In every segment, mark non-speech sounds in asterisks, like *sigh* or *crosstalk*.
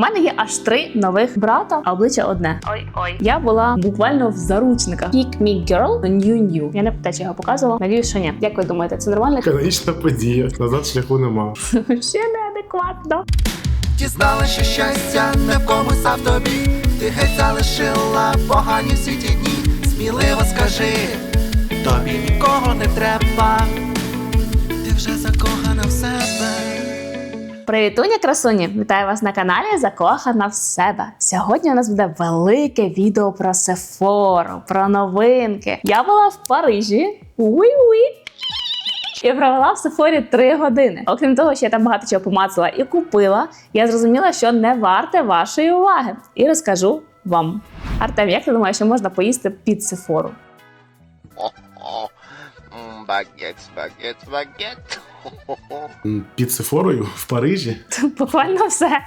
мене є аж три нових брата, а обличчя одне. Ой, ой. Я була буквально в заручниках. Pick me girl, new new. Я не питаю, чи його показувала. Надіюсь, що ні. Як ви думаєте, це нормально? Канонічна подія. Назад шляху нема. Ще неадекватно. Дізнала, що щастя не в комусь, а в тобі. Ти геть залишила погані всі ті дні. Сміливо скажи, тобі нікого не треба. Ти вже себе. Привітуня, красуні! Вітаю вас на каналі Закохана в себе. Сьогодні у нас буде велике відео про Сефору, про новинки. Я була в Парижі. Уй-уй! І провела в Сефорі три години. Окрім того, що я там багато чого помацала і купила, я зрозуміла, що не варте вашої уваги. І розкажу вам. Артем, як ти думаєш, що можна поїсти під Сефору? Багет, багет, багет. Під Сефорою в Парижі. Буквально все.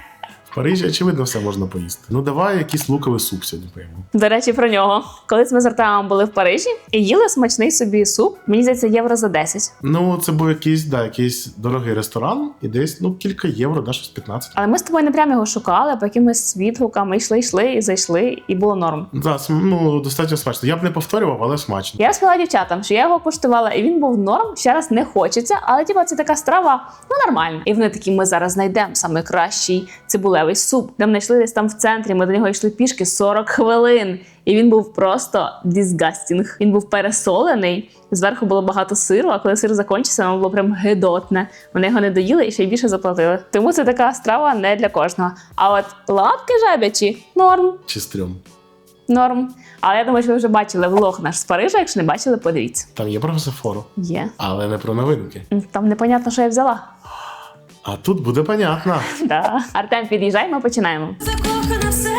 В Парижі, очевидно, все можна поїсти. Ну давай якийсь луковий суп сьогодні поїмо. До речі, про нього. Колись ми з Артемом були в Парижі і їли смачний собі суп. Мені здається, євро за 10. Ну, це був якийсь, да, якийсь дорогий ресторан, і десь ну кілька євро, да, щось 15. Але ми з тобою не прямо його шукали, по якимось відгуками йшли, йшли і зайшли, і було норм. Да, см- ну достатньо смачно. Я б не повторював, але смачно. Я розповіла дівчатам, що я його куштувала, і він був норм. Ще раз не хочеться, але типа це така страва, ну нормальна. І вони такі: ми зараз знайдемо найкращий цибулевий суп. Де знайшли десь там в центрі. Ми до нього йшли пішки 40 хвилин. І він був просто дізгастінг. Він був пересолений. Зверху було багато сиру, а коли сир закінчився, воно було прям гидотне. Вони його не доїли і ще й більше заплатили. Тому це така страва не для кожного. А от лапки жабячі норм. Чи стрьом. Норм. Але я думаю, що ви вже бачили влог наш з Парижа. Якщо не бачили, подивіться. Там є про Сефору, Є. але не про новинки. Там непонятно, що я взяла. А тут буде понятно. Да. Артем, під'їжджай, ми починаємо. закохана в себе.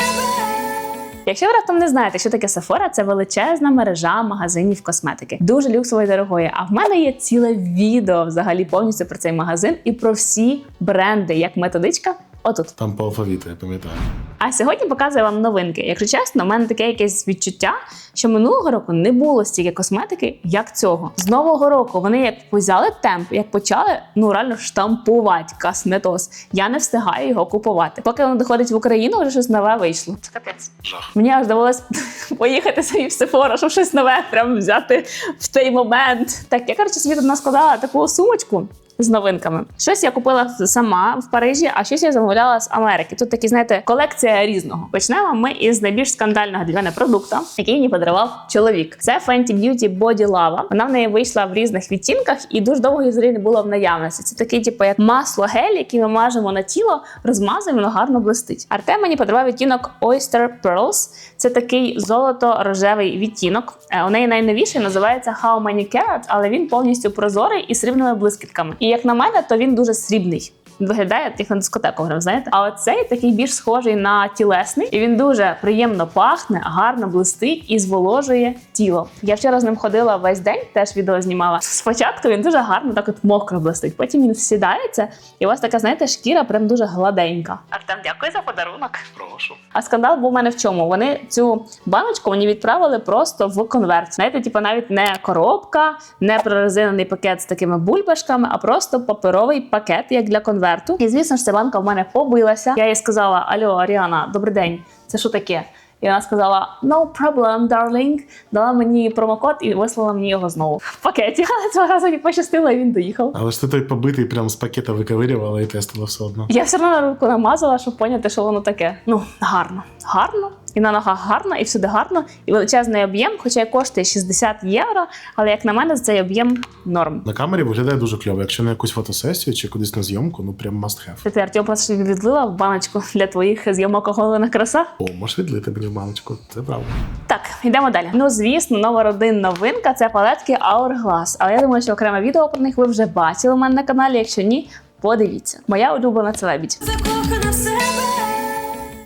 Якщо ви раптом не знаєте, що таке Sephora, це величезна мережа магазинів косметики, дуже люксової дорогої. А в мене є ціле відео взагалі повністю про цей магазин і про всі бренди, як методичка. Отут. Там по алфавіту, я пам'ятаю. А сьогодні показую вам новинки. Якщо чесно, в мене таке якесь відчуття, що минулого року не було стільки косметики, як цього. З нового року вони як взяли темп, як почали ну реально штампувати косметос. Я не встигаю його купувати. Поки воно доходить в Україну, вже щось нове вийшло. Це капець. Мені аж довелось *laughs* поїхати собі в Sephora, щоб щось нове прям взяти в той момент. Так, я коротше собі тут наскладала таку сумочку. З новинками. Щось я купила сама в Парижі, а щось я замовляла з Америки. Тут такі, знаєте, колекція різного. Почнемо ми із найбільш скандального для мене продукту, який мені подарував чоловік. Це Fenty Beauty Body Lava. Вона в неї вийшла в різних відтінках і дуже довго її не було в наявності. Це такий, типу, як масло гель, який ми мажемо на тіло, розмазуємо, воно гарно блистить. Артем мені подарував відтінок Oyster Pearls. Це такий золото-рожевий відтінок. Е, У неї найновіший називається How Many Carats, але він повністю прозорий і срібними блискітками. І як на мене, то він дуже срібний. Виглядає як на дискотеку грав, знаєте? А оцей такий більш схожий на тілесний, і він дуже приємно пахне, гарно блистить і зволожує тіло. Я вчора з ним ходила весь день, теж відео знімала. Спочатку він дуже гарно так от мокро блистить. Потім він всідається, і у вас така, знаєте, шкіра прям дуже гладенька. Артем, дякую за подарунок. Прошу. А скандал був у мене в чому? Вони цю баночку мені відправили просто в конверт. Знаєте, типу навіть не коробка, не прорезинений пакет з такими бульбашками, а просто паперовий пакет, як для конверту. І звісно ж, ця банка в мене побилася. Я їй сказала: Алло, Аріана, добрий день, це що таке? І вона сказала: No problem, darling. Дала мені промокод і вислала мені його знову в пакеті. *laughs* Але цього разу мені пощастило, і він доїхав. Але ж ти той побитий прям з пакета виковирювала і тестила все одно. Я все одно на руку намазала, щоб поняти, що воно таке. Ну, гарно. Гарно. І на ногах гарно, і всюди гарно, і величезний об'єм, хоча й коштує 60 євро, але як на мене, цей об'єм норм. На камері виглядає дуже кльово. Якщо на якусь фотосесію чи кудись на зйомку, ну прям must have. Ти Артем просто відлила в баночку для твоїх зйомок оголена краса. О, можеш відлити мені в баночку, це правда. Так, йдемо далі. Ну, звісно, нова родинна новинка це палетки Hourglass. Але я думаю, що окреме відео про них ви вже бачили у мене на каналі. Якщо ні, подивіться. Моя улюблена це лебідь. Закохана.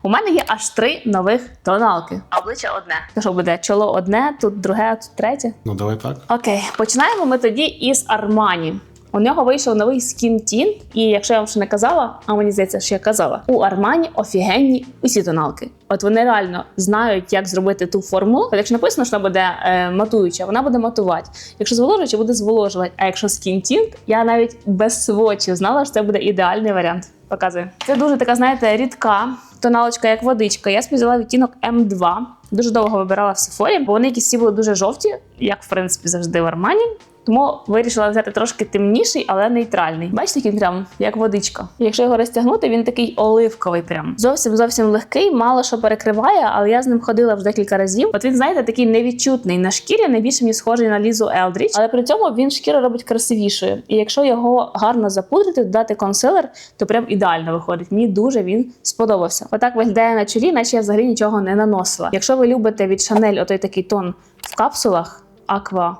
У мене є аж три нових тоналки. Обличчя одне. Це що буде? Чоло одне, тут друге, а тут третє. Ну давай так. Окей, починаємо ми тоді із Армані. У нього вийшов новий Skin Tint, і якщо я вам ще не казала, а мені здається, що я казала, у Армані офігенні усі тоналки. От вони реально знають, як зробити ту формулу. От якщо написано, що вона буде е, матуюча, вона буде матувати. Якщо зволожуюча, буде зволожувати. А якщо Skin Tint, я навіть без свочів знала, що це буде ідеальний варіант. Показую. Це дуже така, знаєте, рідка тоналочка, як водичка. Я взяла відтінок М2. Дуже довго вибирала в Сефорі, бо вони якісь всі були дуже жовті, як в принципі завжди в Армані. Тому вирішила взяти трошки темніший, але нейтральний. Бачите, який прям як водичка. Якщо його розтягнути, він такий оливковий. Прям зовсім зовсім легкий, мало що перекриває, але я з ним ходила вже декілька разів. От він, знаєте, такий невідчутний на шкірі, найбільше мені схожий на Лізу Елдріч, але при цьому він шкіру робить красивішою. І якщо його гарно запудрити, додати консилер, то прям ідеально виходить. Мені дуже він сподобався. Отак виглядає на чолі, наче я взагалі нічого не наносила. Якщо ви любите від Chanel отой такий тон в капсулах, аква.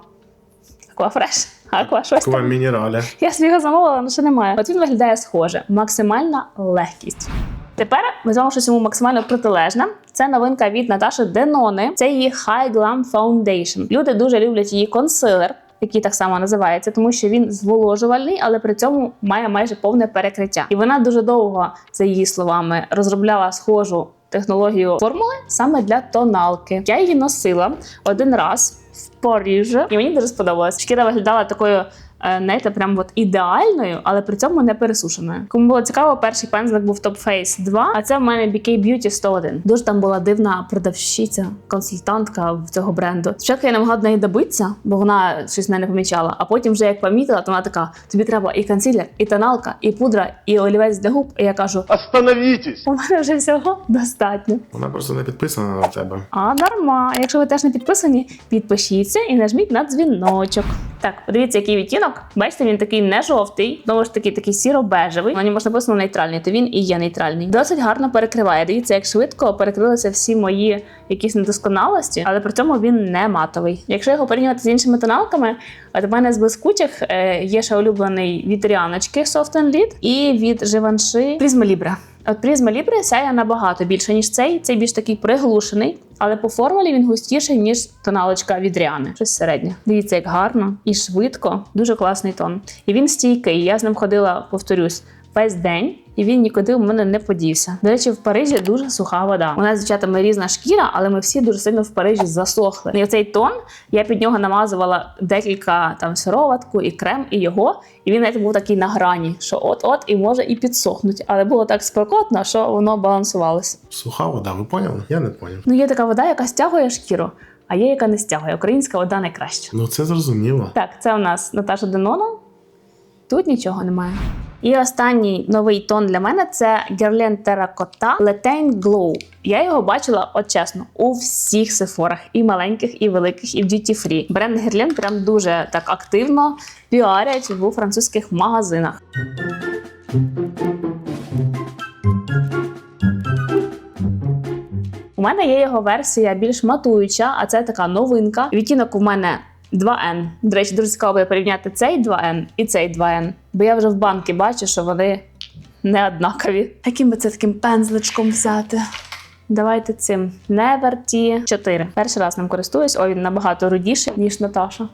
Аквафреш, аква, щось там. мінералі. Я собі його замовила, але ще немає. От він виглядає схоже. Максимальна легкість. Тепер ми з вами щось йому максимально протилежне. Це новинка від Наташі Денони. Це її High Glam Foundation. Люди дуже люблять її консилер. Який так само називається, тому що він зволожувальний, але при цьому має майже повне перекриття. І вона дуже довго, за її словами, розробляла схожу технологію формули саме для тоналки. Я її носила один раз в Парижі, і мені дуже сподобалось. Шкіра виглядала такою. Е, Знаєте, прям от ідеальною, але при цьому не пересушеною. Кому було цікаво, перший пензлик був Top Face 2, а це в мене BK Beauty 101. Дуже там була дивна продавщиця, консультантка в цього бренду. Спочатку я не могла до неї добитися, бо вона щось мене не помічала. А потім, вже як помітила, то вона така: тобі треба і консилер, і тоналка, і пудра, і олівець для губ. І я кажу: Остановитесь! у мене вже всього достатньо. Вона просто не підписана на тебе. А дарма. Якщо ви теж не підписані, підпишіться і нажміть на дзвіночок. Так, подивіться, який відтінок. Бачите, він такий не жовтий, знову ж таки, такий сіро-бежевий. На ньому ж написано нейтральний, то він і є нейтральний. Досить гарно перекриває. Дивіться, як швидко перекрилися всі мої якісь недосконалості, але при цьому він не матовий. Якщо його порівнювати з іншими тоналками, от у мене з блискучих е, є ще улюблений від Ріаночки Soft and Lead і від Живанши Prisma Libre. От Prisma Libre сяє набагато більше, ніж цей. Цей більш такий приглушений, але по формулі він густіший, ніж тоналочка від Ріани. Щось середнє. Дивіться, як гарно і швидко, дуже класний тон. І він стійкий. Я з ним ходила, повторюсь, весь день. І він нікуди у мене не подівся. До речі, в Парижі дуже суха вода. У нас з дівчатами різна шкіра, але ми всі дуже сильно в Парижі засохли. І оцей тон я під нього намазувала декілька там сироватку і крем, і його. І він навіть був такий на грані, що от-от і може і підсохнуть. Але було так спекотно, що воно балансувалося. Суха вода, ви поняли? Я не поняв. Ну є така вода, яка стягує шкіру, а є яка не стягує. Українська вода найкраща. Ну це зрозуміло. Так, це у нас Наташа Денона. Тут нічого немає. І останній новий тон для мене це Guerlain Terracotta Letaine Glow. Я його бачила, от чесно, у всіх сефорах, і маленьких, і великих, і в Duty Free. Бренд Guerlain прям дуже так активно піарять у французьких магазинах. У мене є його версія більш матуюча, а це така новинка. Відтінок у мене 2N. До речі, дуже цікаво буде порівняти цей 2N і цей 2N. Бо я вже в банки бачу, що вони не однакові. Яким би це таким пензличком взяти? Давайте цим Neverty 4. Перший раз ним користуюсь. О, він набагато рудіший, ніж Наташа.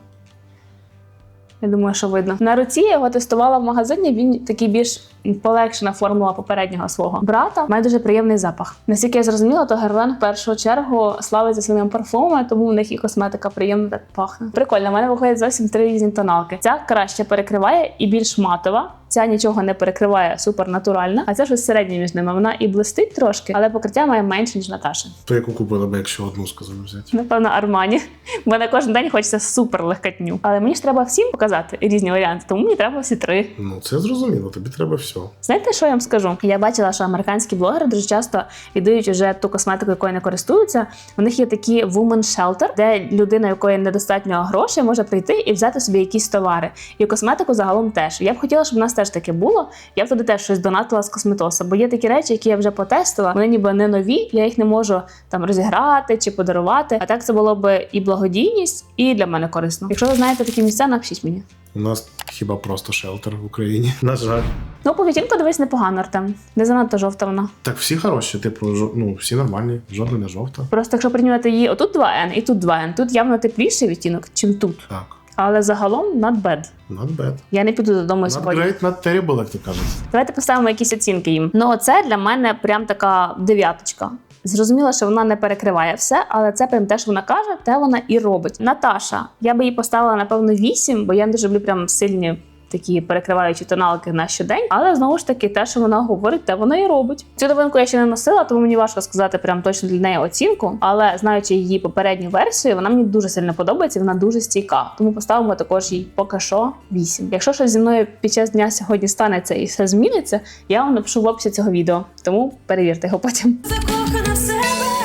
Я думаю, що видно. На руці я його тестувала в магазині. Він такий більш полегшена формула попереднього свого брата. Має дуже приємний запах. Наскільки я зрозуміла, то Герлен в першу чергу славиться своїми парфумами, тому в них і косметика приємно так пахне. Прикольно, в мене виходять зовсім три різні тоналки. Ця краще перекриває і більш матова. Ця нічого не перекриває, супер натуральна, а ця щось середнє між ними. Вона і блистить трошки, але покриття має менше, ніж Наташа. То яку купила би, якщо одну сказали взяти. Напевно, Армані. У *laughs* мене кожен день хочеться супер легкотню. Але мені ж треба всім показати різні варіанти, тому мені треба всі три. Ну це зрозуміло, тобі треба все. Знаєте, що я вам скажу? Я бачила, що американські блогери дуже часто віддають уже ту косметику, якою не користуються. У них є такі woman shelter, де людина, якої недостатньо грошей, може прийти і взяти собі якісь товари. І косметику загалом теж. Я б хотіла, щоб у нас теж таке було. Я б туди теж щось донатила з косметоса, бо є такі речі, які я вже потестила. Вони ніби не нові, я їх не можу там розіграти чи подарувати. А так це було б і благодійність, і для мене корисно. Якщо ви знаєте такі місця, напишіть мені. У нас хіба просто шелтер в Україні. *laughs* На жаль. Ну, по дивись непогано, Артем. Не занадто жовта вона. Так всі хороші, типу, ну всі нормальні, жодна не жовта. Просто якщо порівнювати її отут 2N і тут 2N, тут явно тепліший відтінок, чим тут. Так. Але загалом not bad. Not bad. Я не піду додому Not сьогодні. great, not terrible, як ти кажеш. Давайте поставимо якісь оцінки їм. Ну, оце для мене прям така дев'яточка. Зрозуміло, що вона не перекриває все, але це прям те, що вона каже, те вона і робить. Наташа, я би їй поставила напевно 8, бо я не дуже люблю прям сильні такі перекриваючі тоналки на щодень. Але знову ж таки, те, що вона говорить, те вона і робить. Цю новинку я ще не носила, тому мені важко сказати прям точно для неї оцінку. Але знаючи її попередню версію, вона мені дуже сильно подобається. Вона дуже стійка. Тому поставимо також їй поки що 8. Якщо щось зі мною під час дня сьогодні станеться і все зміниться, я вам напишу в описі цього відео. Тому перевірте його потім. закохана в себе.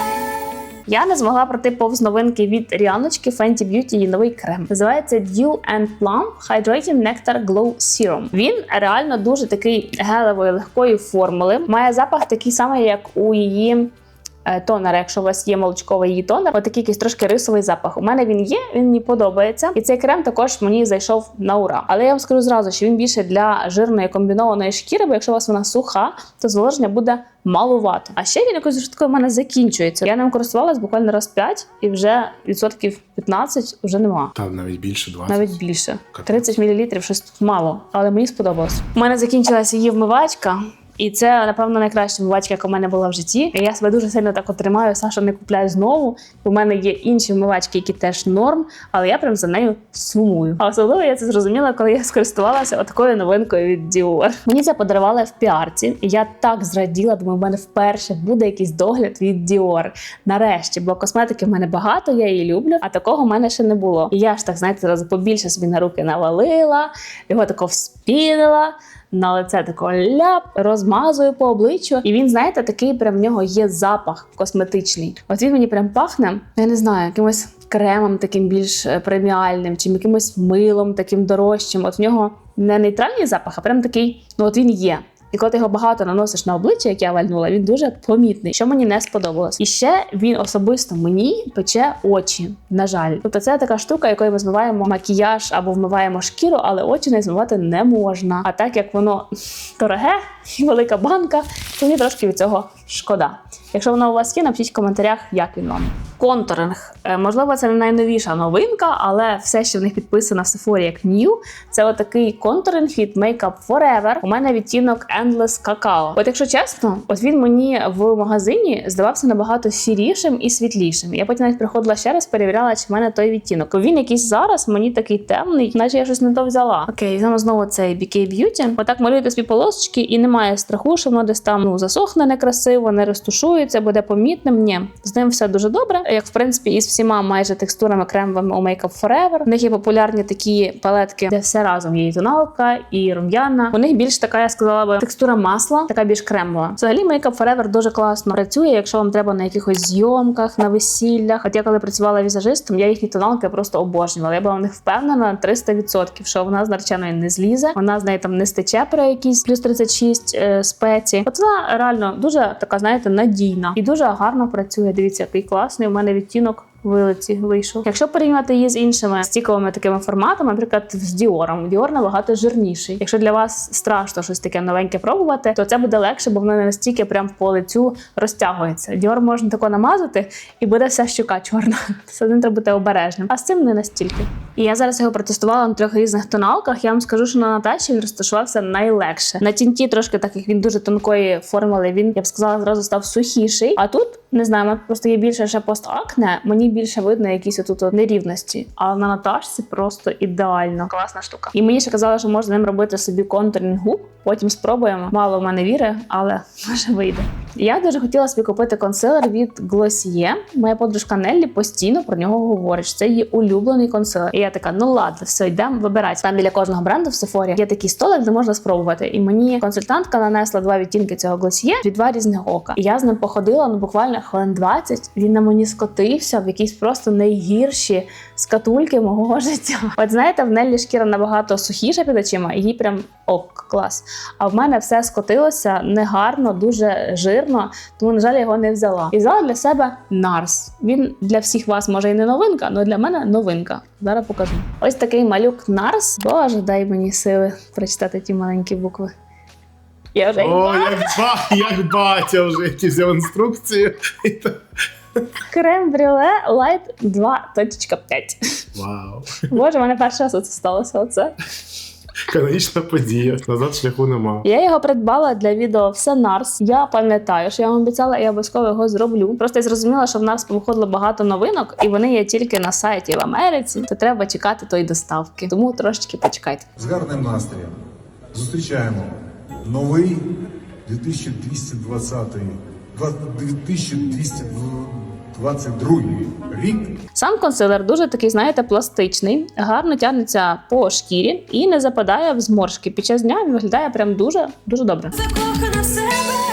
Я не змогла пройти повз новинки від Ріаночки Fenty Beauty її новий крем. Називається Dew and Plum Hydrating Nectar Glow Serum. Він реально дуже такий гелевої легкої формули. Має запах такий самий, як у її. Е, Тонер, якщо у вас є молочковий її тонер, отакий якийсь трошки рисовий запах. У мене він є, він мені подобається. І цей крем також мені зайшов на ура. Але я вам скажу зразу, що він більше для жирної комбінованої шкіри, бо якщо у вас вона суха, то зволоження буде малувато. А ще він якось такою в мене закінчується. Я ним користувалась буквально раз 5 і вже відсотків 15 вже нема. Там навіть більше 20. Навіть більше. Капець. 30 мл щось мало, але мені сподобалось. У мене закінчилася її вмивачка. І це, напевно, найкраща вмивачка, яка в мене була в житті. І я себе дуже сильно так отримаю. Саша не купляє знову. У мене є інші вмивачки, які теж норм, але я прям за нею сумую. А особливо я це зрозуміла, коли я скористувалася такою новинкою від Dior. Мені це подарували в піарці, і я так зраділа, думаю, в мене вперше буде якийсь догляд від Dior. Нарешті, бо косметики в мене багато, я її люблю, а такого в мене ще не було. І я ж так, знаєте, зразу побільше собі на руки навалила, його тако вспінила. На лице тако ляп, розмазую по обличчю, і він, знаєте, такий прям в нього є запах косметичний. От він мені прям пахне, я не знаю, якимось кремом таким більш е, преміальним, чи якимось милом таким дорожчим. От в нього не нейтральний запах, а прям такий, ну от він є. І коли ти його багато наносиш на обличчя, як я вальнула, він дуже помітний, що мені не сподобалось. І ще він особисто мені пече очі. На жаль, тобто це така штука, якою ми змиваємо макіяж або вмиваємо шкіру, але очі не змивати не можна. А так як воно *laughs* дороге і велика банка, то мені трошки від цього шкода. Якщо воно у вас є, напишіть в коментарях, як він вам. Контуринг. Е, Можливо, це не найновіша новинка, але все, що в них підписано в Sephora як New, це отакий контуринг від Makeup Forever. У мене відтінок Endless Cacao. От якщо чесно, от він мені в магазині здавався набагато сірішим і світлішим. Я потім навіть приходила ще раз, перевіряла, чи в мене той відтінок. Він якийсь зараз мені такий темний, наче я щось не то взяла. Окей, візьмемо знову цей BK Beauty. Отак малюєте собі полосочки і немає страху, що воно десь там ну засохне некрасиво, не розтушується, буде помітним. Ні, з ним все дуже добре. Як в принципі і з всіма майже текстурами кремовими у Makeup Forever. В них є популярні такі палетки, де все разом є і тоналка, і рум'яна. У них більш така, я сказала би, текстура масла, така більш кремова. Взагалі, Makeup Forever дуже класно працює, якщо вам треба на якихось зйомках, на весіллях. От я коли працювала візажистом, я їхні тоналки просто обожнювала. Я була в них впевнена на 300%, що вона з нареченої не злізе, вона з неї там не стече при якісь плюс 36 е, спеці. От вона реально дуже така, знаєте, надійна і дуже гарно працює. Дивіться, який класний у мене відтінок. Вилиці вийшов. Якщо порівняти її з іншими стіковими такими форматами, наприклад, з Діором, Діор набагато жирніший. Якщо для вас страшно щось таке новеньке пробувати, то це буде легше, бо воно не настільки прям по лицю розтягується. Діор можна тако намазати, і буде вся щука чорна. *laughs* З одним треба бути обережним. А з цим не настільки. І я зараз його протестувала на трьох різних тоналках. Я вам скажу, що на Наташі він розташувався найлегше. На тінті трошки так як він дуже тонкої формули. Він я б сказала, зразу став сухіший. А тут не знаю, просто є більше ще постакне. Мені більше видно якісь отут нерівності. А на Наташці просто ідеально. Класна штука. І мені ще казали, що можна ним робити собі контуринг губ. Потім спробуємо. Мало в мене віри, але *laughs* може вийде. Я дуже хотіла собі купити консилер від Glossier. Моя подружка Неллі постійно про нього говорить. що Це її улюблений консилер. І я така, ну ладно, все, йдемо вибирати. Там біля кожного бренду в Sephora є такий столик, де можна спробувати. І мені консультантка нанесла два відтінки цього Glossier від два різних ока. І я з ним походила ну буквально хвилин 20. Він на мені скотився в якісь просто найгірші скатульки мого *laughs* життя. От знаєте, в Неллі шкіра набагато сухіша під очима, і їй прям ок, клас. А в мене все скотилося негарно, дуже жирно, тому, на жаль, я його не взяла. І взяла для себе Нарс. Він для всіх вас може і не новинка, але для мене новинка. Зараз покажу. Ось такий малюк Нарс. Боже, дай мені сили прочитати ті маленькі букви. Я вже О, як, ба, як батя вже які взяв інструкцію. Крем брюле Light 2.5. Вау. Боже, в мене перший раз це сталося. Оце. Канонічна подія, назад шляху нема. Я його придбала для відео все Нарс. Я пам'ятаю, що я вам обіцяла, я обов'язково його зроблю. Просто я зрозуміла, що в нас повиходило багато новинок, і вони є тільки на сайті в Америці. То треба чекати тої доставки. Тому трошечки почекайте. З гарним настроєм зустрічаємо новий 2220 2220 22 рік. Сам консилер дуже такий, знаєте, пластичний, гарно тягнеться по шкірі і не западає в зморшки. Під час дня він виглядає прям дуже дуже добре. Закохана в себе.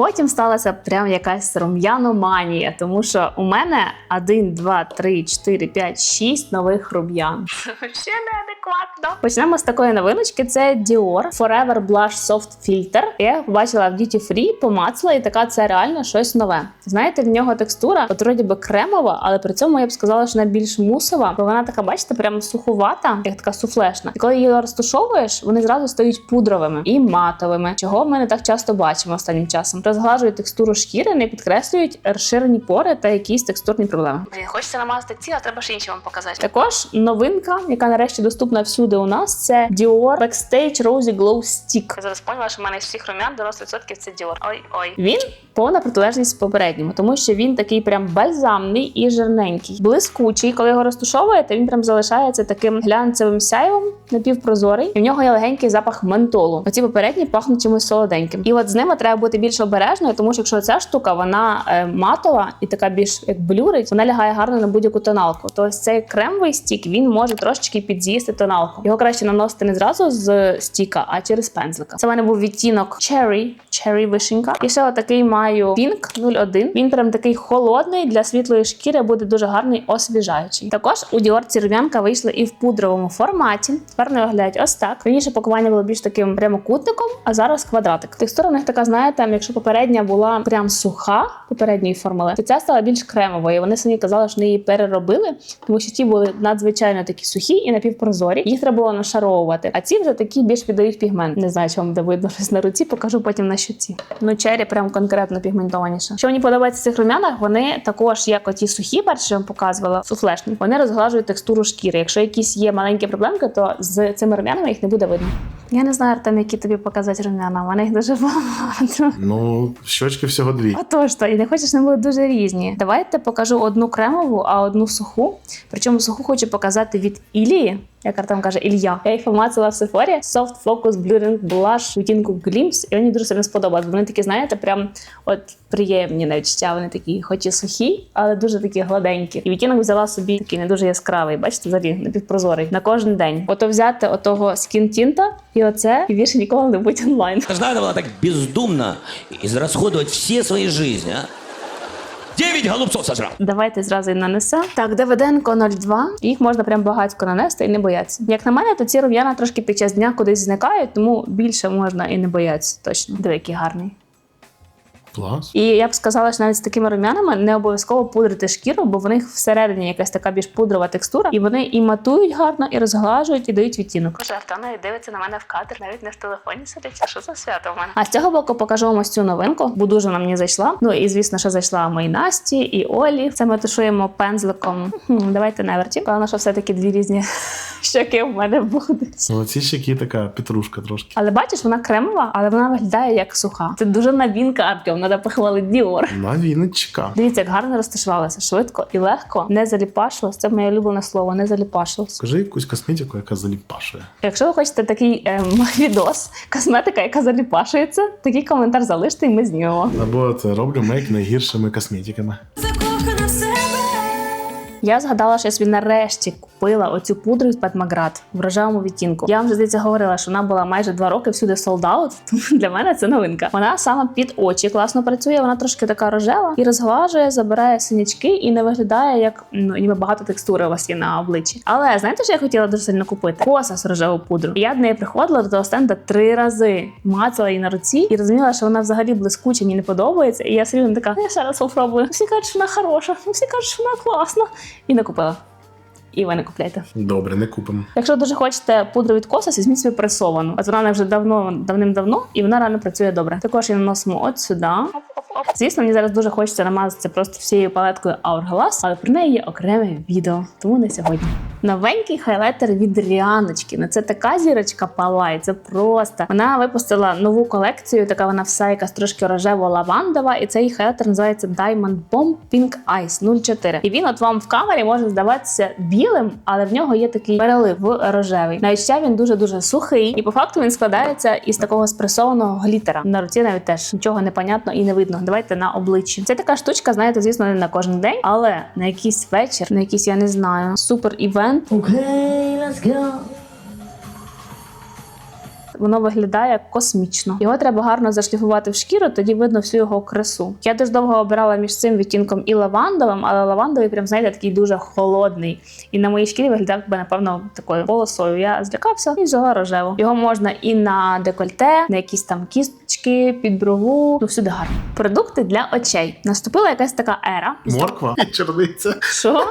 Потім сталася прям якась рум'яноманія, тому що у мене 1, 2, 3, 4, 5, 6 нових рум'ян. Ще неадекватно. Почнемо з такої новиночки. Це Dior Forever Blush Soft Filter. Я їх побачила в Duty Free, помацала, і така це реально щось нове. Знаєте, в нього текстура, от вроді би кремова, але при цьому я б сказала, що вона більш мусова, бо вона така, бачите, прям сухувата, як така суфлешна. І коли її розтушовуєш, вони зразу стають пудровими і матовими, чого ми не так часто бачимо останнім часом. Розглажують текстуру шкіри, не підкреслюють розширені пори та якісь текстурні проблеми. Блін, хочеться намазати ці, а треба ще інші вам показати. Також новинка, яка нарешті доступна всюди у нас, це Dior Backstage Rosy Glow Stick. Я зараз поняла, що в мене з всіх румян 90% це Dior. Ой ой. Він повна протилежність попередньому, тому що він такий прям бальзамний і жирненький, блискучий. Коли його розтушовуєте, він прям залишається таким глянцевим сяйвом, напівпрозорий, і в нього є легенький запах ментолу. Оці попередні пахнуть чимось солоденьким. І от з ними треба бути більш обережною, тому що якщо ця штука вона е, матова і така більш як блюрить, вона лягає гарно на будь-яку тоналку. То ось цей кремовий стік він може трошечки під'їсти тоналку. Його краще наносити не зразу з стіка, а через пензлика. Це в мене був відтінок Cherry, Cherry вишенька. І ще отакий маю Pink 01. Він прям такий холодний для світлої шкіри, буде дуже гарний освіжаючий. Також у Dior ці рум'янка вийшли і в пудровому форматі. Тепер вони виглядають ось так. Раніше пакування було більш таким прямокутником, а зараз квадратик. Текстура в них така, знаєте, якщо попередня була прям суха попередньої формули, то ця стала більш кремовою. Вони самі казали, що вони її переробили, тому що ті були надзвичайно такі сухі і напівпрозорі. Їх треба було нашаровувати. А ці вже такі більш віддають пігмент. Не знаю, чому буде видно щось на руці, покажу потім на щоці. Ну, чері прям конкретно пігментованіше. Що мені подобається в цих рум'янах, вони також, як оті сухі, перші вам показувала, суфлешні, вони розглажують текстуру шкіри. Якщо якісь є маленькі проблемки, то з цими рум'янами їх не буде видно. Я не знаю, Артем, які тобі показати рум'яна. У мене їх дуже багато. Ну, щочки всього дві. Отож то, і не хочеш, вони були дуже різні. Давайте покажу одну кремову, а одну суху. Причому суху хочу показати від Ілії. Як Артем каже, Ілья. Я їх помацала в Sephora. Soft Focus Blurring Blush відтінку Glimpse. І мені дуже сильно сподобалось. Вони такі, знаєте, прям от приємні на відчуття. Вони такі, хоч і сухі, але дуже такі гладенькі. І відтінок взяла собі такий не дуже яскравий. Бачите, взагалі напівпрозорий на кожен день. Ото взяти отого скін-тінта і оце, і більше ніколи не будь онлайн. Же надо так бездумно израсходовать все свои жизни, а? Девять голубцов сожрал. Давайте зразу і нанесемо. Так, Давиденко 02. Їх можна прям багатько нанести і не боятися. Як на мене, то ці рум'яна трошки під час дня кудись зникають, тому більше можна і не боятися. Точно. Диви, який гарний. Клас. І я б сказала, що навіть з такими рум'янами не обов'язково пудрити шкіру, бо в них всередині якась така більш пудрова текстура, і вони і матують гарно, і розглажують, і дають відтінок. Боже, Артана дивиться на мене в кадр, навіть не в телефоні сидить. А що за свято в мене? А з цього боку покажу вам ось цю новинку, бо дуже вона мені зайшла. Ну і звісно, що зайшла моїй Насті і Олі. Це ми тушуємо пензликом. Хм, давайте неверті. Певно, що все-таки дві різні *laughs* щоки в мене будуть. Ну, ці щеки така петрушка трошки. Але бачиш, вона кремова, але вона виглядає як суха. Це дуже новинка, Артем. Треба похвалити Діор. Новіночка. Дивіться, як гарно розташувалася швидко і легко, не заліпашилось. Це моє улюблене слово, не заліпашилось. Скажи якусь косметику, яка заліпашує. Якщо ви хочете такий ем, *laughs* відос, косметика, яка заліпашується, такий коментар залиште, і ми знімемо. Або це роблю мейк найгіршими косметиками. себе. Я згадала, що я собі нарешті купила оцю пудру Pat McGrath в рожевому відтінку. Я вам здається говорила, що вона була майже два роки всюди out, *laughs* тому для мене це новинка. Вона саме під очі класно працює. Вона трошки така рожева і розглажує, забирає синячки і не виглядає як ну ніби багато текстури у вас є на обличчі. Але знаєте, що я хотіла дуже сильно купити? Косас рожеву пудру. Я до неї приходила до того стенда три рази, мацала її на руці і розуміла, що вона взагалі блискуча, мені не подобається. І я все рівно така, я ще раз попробую. Всі кажуть, що вона хороша, всі кажуть, що вона класна. І не купила. І ви не купляйте. Добре, не купимо. Якщо дуже хочете пудру від Косас, візьміть собі пресовану. От вона вже давно, давним-давно, і вона реально працює добре. Також її наносимо от сюди. Звісно, мені зараз дуже хочеться намазатися просто всією палеткою Hourglass, але про неї є окреме відео, тому не сьогодні. Новенький хайлайтер від Ріаночки. Ну це така зірочка палай, це просто. Вона випустила нову колекцію, така вона вся якась трошки рожево-лавандова, і цей хайлайтер називається Diamond Bomb Pink Ice 04. І він от вам в камері може здаватися білим, але в нього є такий перелив рожевий. Навіть ще він дуже дуже сухий, і по факту він складається із такого спресованого глітера. На руці навіть теж нічого не понятно і не видно. Давайте на обличчі. Це така штучка, знаєте, звісно, не на кожен день, але на якийсь вечір, на якийсь, я не знаю, супер івент. Воно виглядає космічно. Його треба гарно зашліфувати в шкіру, тоді видно всю його красу. Я дуже довго обирала між цим відтінком і лавандовим, але лавандовий, прям знаєте, такий дуже холодний. І на моїй шкірі виглядав би, напевно, такою полосою. Я злякався і взяла рожеву. Його можна і на декольте, на якісь там кісточки, під брову. Ну всюди гарно. Продукти для очей. Наступила якась така ера. Морква і чорниця. Що?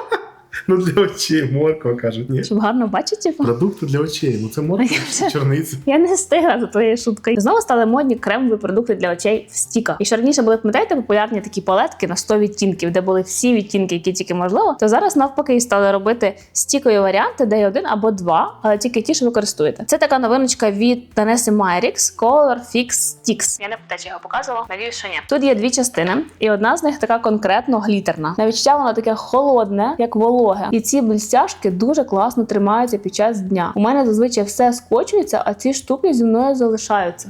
Ну для очей морква кажуть. Ні. Щоб гарно бачити? Продукти для очей. Ну це морква, *laughs* і чорниця. Я не встигла за твоєю шуткою. Знову стали модні кремові продукти для очей в стіках. І що раніше були пам'ятаєте популярні такі палетки на 100 відтінків, де були всі відтінки, які тільки можливо. То зараз навпаки стали робити стікові варіанти, де є один або два, але тільки ті, що ви користуєте. Це така новиночка від Tanesi Myrix Color Fix Sticks. Я не чи його показувала. Надіюсь, що ні. Тут є дві частини, і одна з них така конкретно глітерна. На відчуття воно таке холодне, як вологе. І ці блістяшки дуже класно тримаються під час дня. У мене зазвичай все скочується, а ці штуки зі мною залишаються.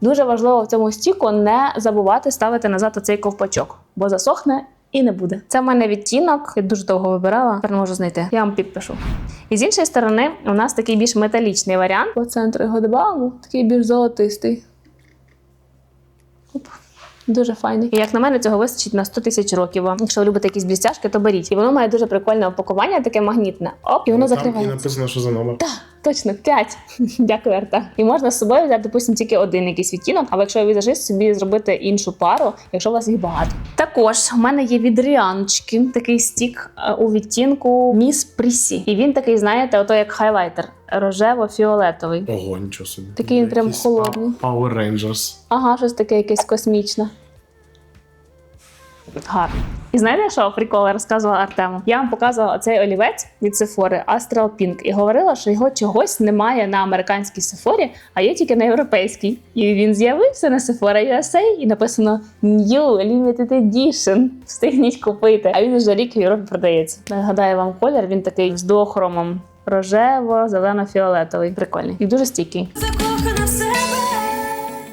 Дуже важливо в цьому стіку не забувати ставити назад оцей ковпачок, бо засохне. І не буде. Це в мене відтінок. Я дуже довго вибирала. Тепер не можу знайти. Я вам підпишу. І з іншої сторони, у нас такий більш металічний варіант. По центру його добавимо, такий більш золотистий. Оп. Дуже файний. І як на мене, цього вистачить на 100 тисяч років. Якщо ви любите якісь блістяшки, то беріть. І воно має дуже прикольне опакування, таке магнітне. Оп, і воно Там і написано, що за номер. Точно, 5. *laughs* Дякую, Арта. І можна з собою взяти, допустимо, тільки один якийсь відтінок, або якщо ви візажист, собі зробити іншу пару, якщо у вас їх багато. Також у мене є від Ріаночки такий стік е, у відтінку Міс Прісі. І він такий, знаєте, ото як хайлайтер рожево-фіолетовий. Ого, нічого собі. Такий він прям холодний. Power Rangers. Ага, щось таке якесь космічне. Гарно. І знаєте, що прикол розказувала Артему? Я вам показувала цей олівець від Sephora Astral Pink і говорила, що його чогось немає на американській Sephora, а є тільки на європейській. І він з'явився на Sephora USA і написано New Limited Edition. Встигніть купити. А він вже рік в Європі продається. Нагадаю вам колір, він такий з дуохромом. Рожево, зелено-фіолетовий. Прикольний. І дуже стійкий.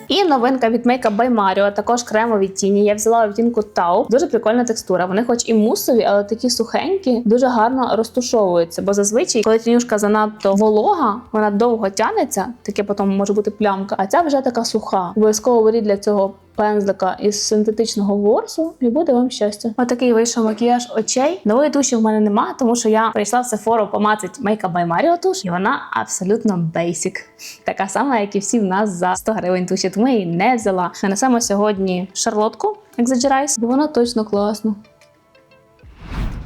І новинка від Makeup by Mario, також кремові тіні. Я взяла відтінку Taupe. Дуже прикольна текстура. Вони, хоч і мусові, але такі сухенькі, дуже гарно розтушовуються. Бо зазвичай, коли тінюшка занадто волога, вона довго тянеться, таке потім може бути плямка. А ця вже така суха. Обов'язково беріть для цього пензлика із синтетичного ворсу, і буде вам щастя. Отакий вийшов макіяж очей. Нової туші в мене нема, тому що я прийшла в Сефору помацати Makeup by Mario туш, і вона абсолютно basic. Така сама, як і всі в нас за 100 гривень туші, тому її не взяла. Нанесемо сьогодні шарлотку Exaggerise, бо вона точно класна.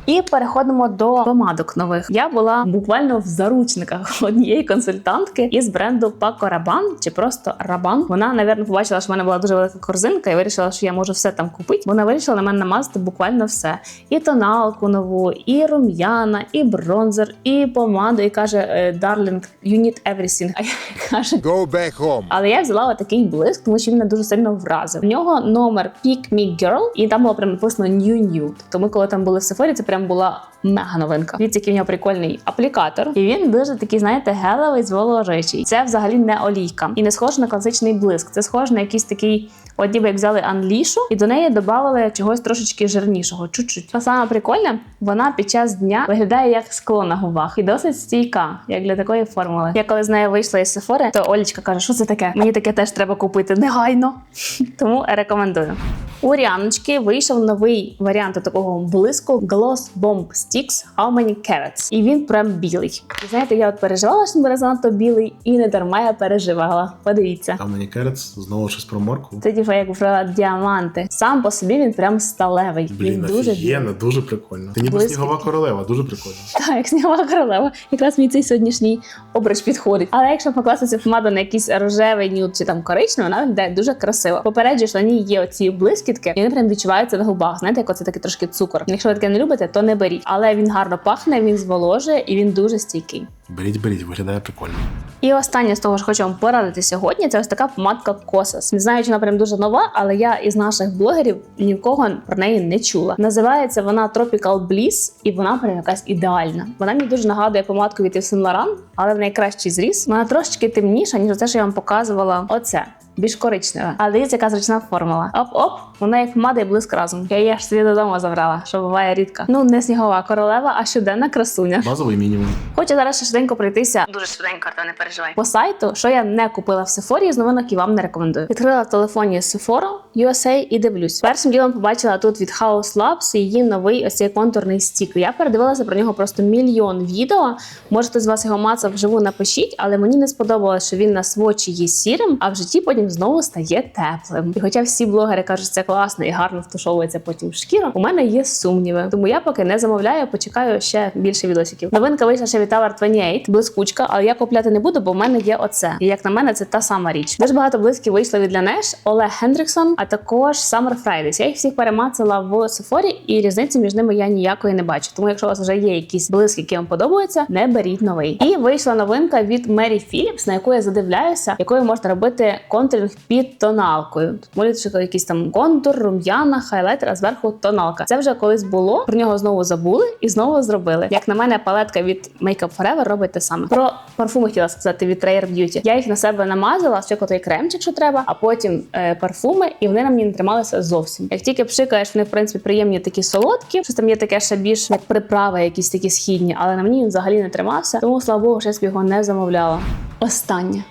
І переходимо до помадок нових. Я була буквально в заручниках *laughs* однієї консультантки із бренду Paco Rabanne, чи просто Rabanne. Вона, напевно, побачила, що в мене була дуже велика корзинка, і вирішила, що я можу все там купити. Вона вирішила на мене намазати буквально все: і тоналку нову, і рум'яна, і бронзер, і помаду. І каже: «Е, Darling, you need everything. *laughs* А я кажу, Go back home. але я взяла отакий блиск, тому що він мене дуже сильно вразив. У нього номер Pick Me Girl, і там було прям написано New. Тобто ми, коли там були в Сефорі, це прям була мега новинка. Дивіться, який в нього прикольний аплікатор, і він дуже такий, знаєте, гелевий, зволожичий. Це взагалі не олійка і не схоже на класичний блиск. Це схоже на якийсь такий. От ніби як взяли анлішу і до неї додали чогось трошечки жирнішого, чуть-чуть. Та саме прикольне, вона під час дня виглядає як скло на губах і досить стійка, як для такої формули. Я коли з нею вийшла із Сефори, то Олічка каже, що це таке? Мені таке теж треба купити негайно. *laughs* Тому рекомендую. У Ріаночки вийшов новий варіант такого блиску Gloss most bomb sticks, how many carrots. І він прям білий. І знаєте, я от переживала, що він буде занадто білий, і не дарма я переживала. Подивіться. А мені керец знову щось про морку. Це типу як про діаманти. Сам по собі він прям сталевий. Блін, він дуже білий. дуже прикольно. Ти ніби Блискітки. снігова королева, дуже прикольно. Так, як снігова королева. Якраз мій цей сьогоднішній образ підходить. Але якщо покласти цю помаду на якийсь рожевий нюд чи там коричневий, вона виглядає дуже красиво. Попереджую, що на ній є оці блискітки, і вони прям відчуваються на губах. Знаєте, як оце такий трошки цукор. Якщо ви таке не любите, то не беріть. Але він гарно пахне, він зволожує і він дуже стійкий. Беріть, беріть, виглядає прикольно. І останнє з того, що хочу вам порадити сьогодні, це ось така помадка Косас. Не знаю, чи вона прям дуже нова, але я із наших блогерів ні в кого про неї не чула. Називається вона Tropical Bliss, і вона прям якась ідеальна. Вона мені дуже нагадує помадку від Yves Saint Laurent, але в найкращий зріз. Вона трошечки темніша, ніж те, що я вам показувала. Оце. Більш коричнева. Але дивіться, яка зручна формула. Оп-оп, вона як помада і блиск разом. Я її аж собі додому забрала, що буває рідко. Ну, не снігова королева, а щоденна красуня. Базовий мінімум. Хочу зараз ще швиденько пройтися. Дуже швиденько, та не переживай. По сайту, що я не купила в Сефорі, з новинок і вам не рекомендую. Відкрила в телефоні Sephora, USA і дивлюсь. Першим ділом побачила тут від House Labs її новий ось цей контурний стік. Я передивилася про нього просто мільйон відео. Може, хтось з вас його мацав вживу, напишіть, але мені не сподобалося, що він на свочі є сірим, а в житті потім знову стає теплим. І хоча всі блогери кажуть, що це класно і гарно втушовується потім в шкіру, у мене є сумніви. Тому я поки не замовляю, почекаю ще більше відосиків. Новинка вийшла ще від Tower 28, блискучка, але я купляти не буду, бо в мене є оце. І як на мене, це та сама річ. Дуже багато блисків вийшло від Laneige, Олег Хендріксон, а також Summer Fridays. Я їх всіх перемацала в Sephora, і різниці між ними я ніякої не бачу. Тому, якщо у вас вже є якісь блиски, які вам подобаються, не беріть новий. І вийшла новинка від Mary Phillips, на яку я задивляюся, якою можна робити контуринг під тоналкою. Тут що якийсь там контур, рум'яна, хайлайтер, а зверху тоналка. Це вже колись було. Про нього знову забули і знову зробили. Як на мене, палетка від Makeup Forever робить те саме. Про парфуми хотіла сказати від Rare Beauty. Я їх на себе намазала, спочатку той кремчик, що треба, а потім е, парфуми, і вони на мені не трималися зовсім. Як тільки пшикаєш, вони в принципі приємні такі солодкі. Щось там є таке ще більш як приправи, якісь такі східні, але на мені він взагалі не тримався. Тому слава Богу, що я його не замовляла. Останнє.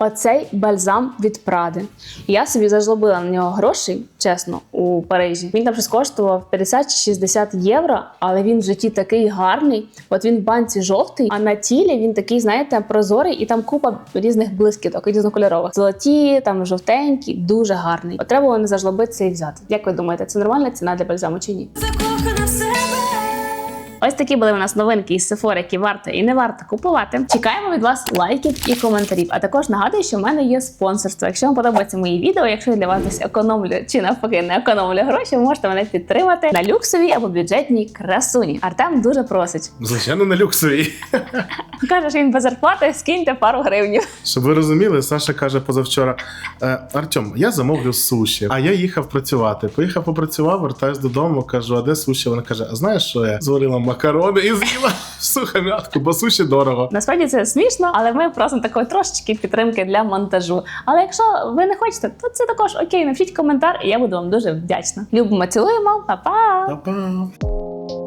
Оцей бальзам від Пради. Я собі зажлобила на нього грошей, чесно, у Парижі. Він там щось коштував 50 чи 60 євро, але він в житті такий гарний. От він в банці жовтий, а на тілі він такий, знаєте, прозорий, і там купа різних блискіток, різнокольорових. Золоті, там жовтенькі, дуже гарний. От треба не зажлобитися і взяти. Як ви думаєте, це нормальна ціна для бальзаму чи ні? закохана. Ось такі були у нас новинки із Sephora, які варто і не варто купувати. Чекаємо від вас лайків і коментарів. А також нагадую, що в мене є спонсорство. Якщо вам подобаються мої відео, якщо я для вас десь економлю чи навпаки не економлю гроші, ви можете мене підтримати на люксовій або бюджетній красуні. Артем дуже просить. Звичайно, на люксовій. *laughs* Каже, що він без зарплати, скиньте пару гривнів. Щоб ви розуміли, Саша каже позавчора: е, Артем, я замовлю суші, а я їхав працювати. Поїхав, попрацював, вертаюсь додому, кажу, а де суші? Вона каже: А знаєш, що я зварила макарони і з'їла сухомятку, бо суші дорого. Насправді це смішно, але ми просимо такої трошечки підтримки для монтажу. Але якщо ви не хочете, то це також окей. Напишіть коментар, і я буду вам дуже вдячна. Любимо, цілуємо, па-па! Па-па.